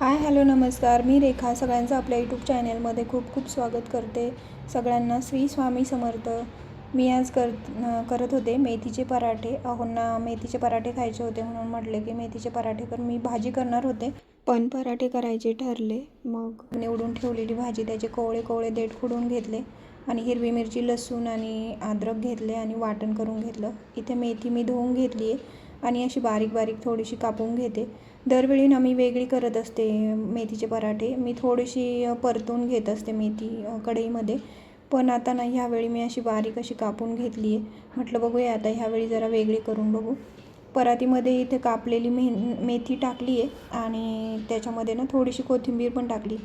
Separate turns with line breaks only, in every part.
Hi hello नमस्कार. मी रेखा. सगळ्यांचं आपल्या यूट्यूब चॅनलमध्ये खूप खूप स्वागत करते. सगळ्यांना श्री स्वामी समर्थ. मी आज कर करत होते मेथीचे पराठे. अहोंना मेथीचे पराठे खायचे होते म्हणून म्हटले की मेथीचे पराठे कर मी भाजी करणार होते. पण पराठे करायचे ठरले. मग निवडून ठेवलेली भाजी त्याचे कोवळे कोवळे देठ खुडून घेतले आणि हिरवी मिरची लसूण आणि अद्रक घेतले आणि वाटण करून घेतलं. इथे मेथी मी धुवून घेतली आहे आणि अशी बारीक बारीक थोडीशी कापून घेते. दरवेळी ना मी वेगळी करत असते मेथीचे पराठे. मी थोडीशी परतून घेत असते मेथी कढईमध्ये. पण आता ना ह्यावेळी मी अशी बारीक अशी कापून घेतली आहे म्हटलं बघूया आता ह्यावेळी जरा वेगळी करून बघू. परातीमध्ये इथे कापलेली मे मेथी टाकली आहे आणि त्याच्यामध्ये ना थोडीशी कोथिंबीर पण टाकली.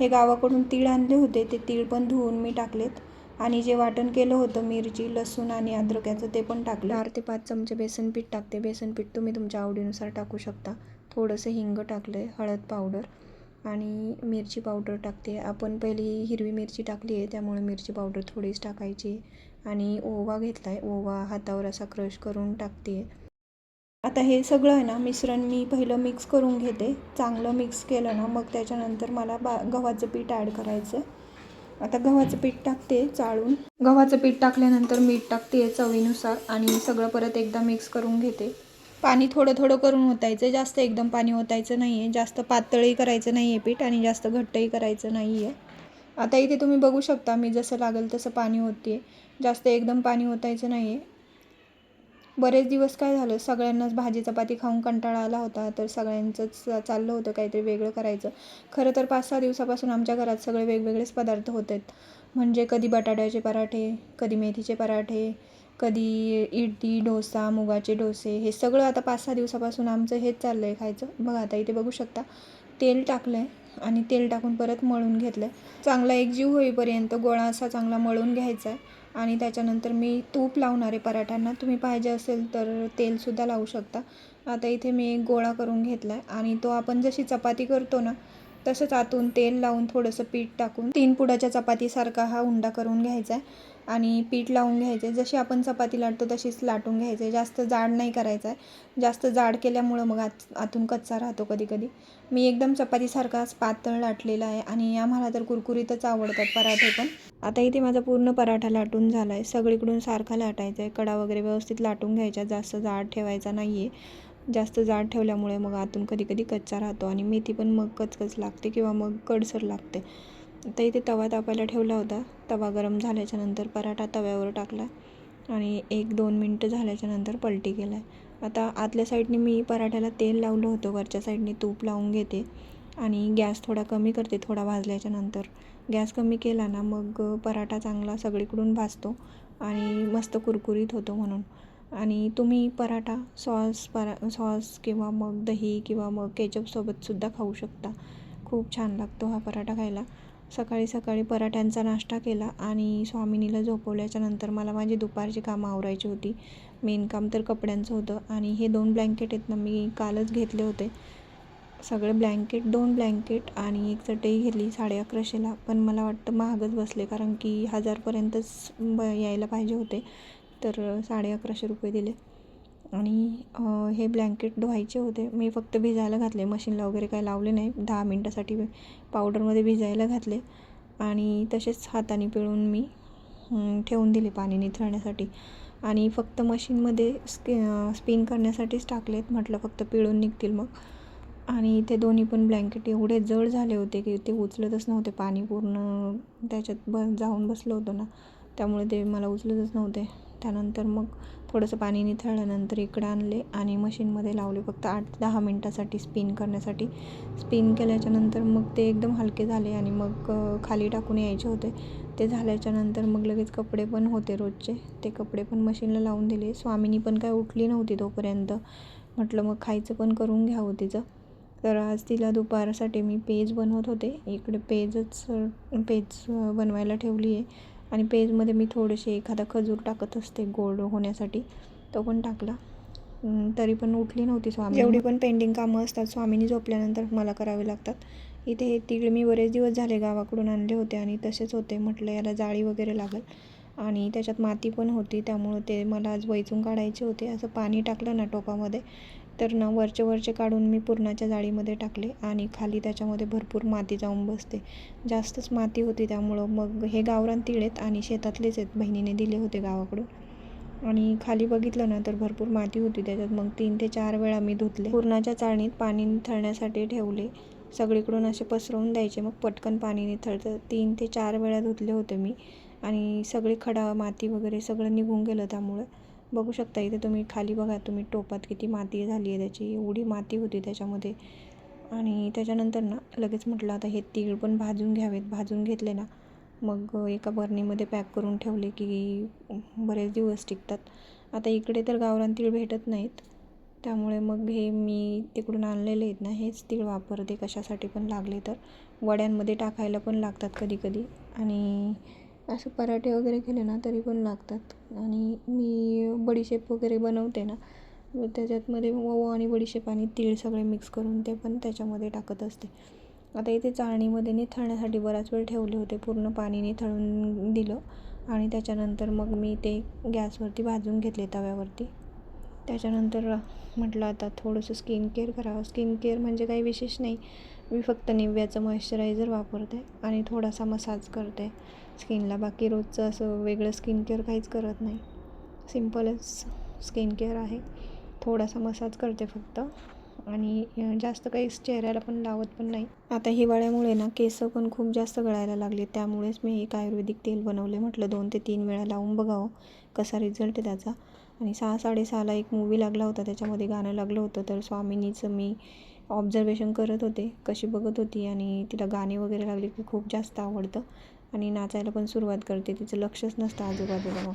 हे गावाकडून तीळ आणले होते. ते तीळ पण धुवून मी टाकलेत. आणि जे वाटण केलं होतं मिरची लसूण आणि अद्रक्याचं ते पण टाकलं. चार ते पाच चमचे बेसन पीठ टाकते. बेसन पीठ तुम्ही तुमच्या आवडीनुसार टाकू शकता. थोडंसं हिंग टाकलं आहे हळद पावडर आणि मिरची पावडर टाकते. आपण पहिली हिरवी मिरची टाकली आहे त्यामुळे मिरची पावडर थोडीच टाकायची आणि ओवा घेतला आहे ओवा हातावर असा क्रश करून टाकते. आता हे सगळं आहे ना मिश्रण मी पहिलं मिक्स करून घेते. चांगलं मिक्स केलं ना मग त्याच्यानंतर मला बा गव्हाचं पीठ ॲड करायचं. आहे आता गव्हाचं पीठ टाकते चाळून. गव्हाचं पीठ टाकल्यानंतर मीठ टाकते चवीनुसार आणि सगळं परत एकदा मिक्स करून घेते. पाणी थोडं थोडं करून ओतायचं. जास्त एकदम पाणी ओतायचं नाही आहे जास्त पातळही करायचं नाही आहे पीठ आणि जास्त घट्टही करायचं नाही आहे आता इथे तुम्ही बघू शकता मी जसं लागेल तसं पाणी होते जास्त एकदम पाणी ओतायचं नाही आहे बरेच दिवस काय झालं? सगळ्यांनाच भाजी चपाती खाऊन कंटाळा आला होता तर सगळ्यांचंच चाललं होतं काहीतरी वेगळं करायचं. खरं तर पाच सहा दिवसापासून आमच्या घरात सगळे वेगवेगळेच पदार्थ होते आहेत म्हणजे कधी बटाट्याचे पराठे कधी मेथीचे पराठे कधी इडली डोसा मुगाचे डोसे हे सगळं आता पाच सहा दिवसापासून आमचं हेच चाललं आहे खायचं. बघा आता इथे बघू शकता तेल टाकलं आहे आणि तेल टाकून परत मळून घेतलं आहे चांगला एकजीव होईपर्यंत गोळा असा चांगला मळून घ्यायचा आहे आणि त्याच्यानंतर मी तूप लावणार आहे पराठ्यांना. तुम्ही पाहिजे असेल तर तेलसुद्धा लावू शकता. आता इथे मी एक गोळा करून घेतला आहे आणि तो आपण जशी चपाती करतो ना तसंच आतून तेल लावून थोडंसं पीठ टाकून तीन पुडाच्या चपातीसारखा हा उंडा करून घ्यायचा आहे. आणि पीठ लावून घ्यायचे. जशी आपण चपाती लाटतो तशीच लाटून घ्यायचे. जास्त जाड नाही करायचं आहे जास्त जाड केल्यामुळं मग आत आतून कच्चा राहतो कधी कधी मी एकदम चपातीसारखाच पातळ लाटलेला आहे आणि आम्हाला तर कुरकुरीतच आवडतात पराठे पण. आता इथे माझा पूर्ण पराठा लाटून झाला आहे सगळीकडून सारखा लाटायचा आहे कडा वगैरे व्यवस्थित लाटून घ्यायचा. जास्त जाड ठेवायचा नाही आहे जास्त जाड ठेवल्यामुळे मग आतून कधी कधी कच्चा राहतो आणि मेथी पण मग कचकच लागते किंवा मग कडसर लागते. आता इथे तवा तापायला ठेवला होता. तवा गरम झाल्याच्यानंतर पराठा तव्यावर टाकला आणि एक दोन मिनटं झाल्याच्यानंतर पलटी केला. आहे आता आतल्या साईडने मी पराठ्याला तेल लावलं होतं. वरच्या साईडने तूप लावून घेते आणि गॅस थोडा कमी करते थोडा भाजल्याच्या नंतर गॅस कमी केला ना मग पराठा चांगला सगळीकडून भाजतो आणि मस्त कुरकुरीत होतो म्हणून. आणि तुम्ही पराठा सॉस परा सॉस किंवा मग दही किंवा मग केचपसोबतसुद्धा खाऊ शकता. खूप छान लागतो हा पराठा खायला. सकाळी सकाळी पराठ्यांचा नाश्ता केला आणि स्वामिनीला झोपवल्याच्या नंतर मला माझी दुपारची कामं आवरायची होती. मेन काम तर कपड्यांचं होतं आणि हे दोन ब्लँकेट आहेत ना मी कालच घेतले होते. सगळे ब्लँकेट दोन ब्लँकेट आणि एक चटई घेतली साडे अकराशेला. पण मला वाटतं महागच बसले कारण की हजारपर्यंतच ब यायला पाहिजे होते. तर साडे अकराशे रुपये दिले. आणि हे ब्लँकेट धुवायचे होते. मी फक्त भिजायला घातले. मशीनला वगैरे काय लावले नाही. दहा मिनटासाठी पावडरमध्ये भिजायला घातले. आणि तसेच हाताने पिळून मी ठेवून दिले पाणी निथळण्यासाठी. आणि फक्त मशीनमध्ये स्कि स्पिन करण्यासाठीच टाकलेत. म्हटलं फक्त पिळून निघतील मग. आणि ते दोन्ही पण ब्लँकेट एवढे जड झाले होते की ते उचलतच नव्हते. पाणी पूर्ण त्याच्यात ब जाऊन बसलं होतं ना. त्यामुळे ते मला उचलतच नव्हते. त्यानंतर मग थोडंसं पाणी निथळल्यानंतर इकडे आणले आणि मशीनमध्ये लावले. फक्त आठ दहा मिनटासाठी स्पिन करण्यासाठी. स्पिन केल्याच्यानंतर मग ते एकदम हलके झाले आणि मग खाली टाकून यायचे होते. ते झाल्याच्यानंतर मग लगेच कपडे पण होते रोजचे. ते कपडे पण मशीनला लावून दिले. स्वामिनी पण काय उठली नव्हती तोपर्यंत. म्हटलं मग खायचं पण करून घ्यावं तिचं. तर आज तिला दुपारसाठी मी पेज बनवत होते. इकडे पेजच पेज बनवायला ठेवली आहे आणि पेजमध्ये मी थोडेसे एखादा खजूर टाकत असते गोड होण्यासाठी. तो पण टाकला. तरी पण उठली नव्हती स्वामी. जेवढी पण पेंडिंग कामं असतात. स्वामीनी झोपल्यानंतर मला करावे लागतात. इथे हे मी बरेच दिवस झाले गावाकडून आणले होते आणि तसेच होते. म्हटलं याला जाळी वगैरे लागेल. आणि त्याच्यात माती पण होती त्यामुळं ते मला आज वैचून काढायचे होते. असं पाणी टाकलं ना टोपामध्ये तर ना वरचे वरचे काढून मी पुरणाच्या जाळीमध्ये टाकले आणि खाली त्याच्यामध्ये भरपूर माती जाऊन बसते. जास्तच माती होती त्यामुळं. मग हे गावरान तीळ आहेत आणि शेतातलेच आहेत बहिणीने दिले होते गावाकडून. आणि खाली बघितलं ना तर भरपूर माती होती त्याच्यात. मग तीन ते चार वेळा मी धुतले. पुरणाच्या चाळणीत पाणी थळण्यासाठी ठेवले. सगळीकडून असे पसरवून द्यायचे. मग पटकन पाणी निथळतं. तीन ते चार वेळा धुतले होते मी. आणि सगळी खडा माती वगैरे सगळं निघून गेलं त्यामुळं. बघू शकता इथे तुम्ही खाली बघा तुम्ही टोपात किती माती झाली आहे त्याची. एवढी माती होती त्याच्यामध्ये. आणि त्याच्यानंतर ना लगेच म्हटलं आता हे तीळ पण भाजून घ्यावेत. भाजून घेतले ना मग एका बरणीमध्ये पॅक करून ठेवले की बरेच दिवस टिकतात. आता इकडे तर गावरान तीळ भेटत नाहीत. त्यामुळे मग हे मी तिकडून आणलेले आहेत ना हेच तीळ वापरते. कशासाठी पण लागले तर. वड्यांमध्ये टाकायला पण लागतात कधी कधी. आणि असं पराठे वगैरे केले ना तरी पण लागतात. आणि मी बडीशेप वगैरे बनवते ना त्याच्यातमध्ये ओवा आणि बडीशेप आणि तीळ सगळे मिक्स करून ते पण त्याच्यामध्ये टाकत असते. आता इथे चाळणीमध्ये निथळण्यासाठी बराच वेळ ठेवले होते पूर्ण पाणी निथळून दिलं. आणि त्याच्यानंतर मग मी ते गॅसवरती भाजून घेतले तव्यावरती. त्याच्यानंतर म्हटलं आता थोडंसं स्किन केअर करावं. स्किन केअर म्हणजे काही विशेष नाही. मी फक्त निव्याचं मॉइश्चरायझर वापरते आणि थोडासा मसाज करते. स्किनला. बाकी रोजचं असं वेगळं स्किन केअर काहीच करत नाही. सिम्पलच स्किन केअर आहे. थोडासा मसाज करते फक्त. आणि जास्त काही चेहऱ्याला पण लावत पण नाही. आता हिवाळ्यामुळे ना केस पण खूप जास्त गळायला लागले. त्यामुळेच मी एक आयुर्वेदिक तेल बनवले म्हटलं दोन ते तीन वेळा लावून बघावं. कसा रिझल्ट आहे त्याचा. आणि सहा साडेसहाला एक मूवी लागला होता. त्याच्यामध्ये गाणं लागलं होतं. तर स्वामिनीचं मी ऑब्झर्वेशन करत होते. कशी बघत होती आणि तिला गाणे वगैरे लागले की खूप जास्त आवडतं. आणि नाचायला पण सुरुवात करते. तिचं लक्षच नसतं आजूबाजूला मग.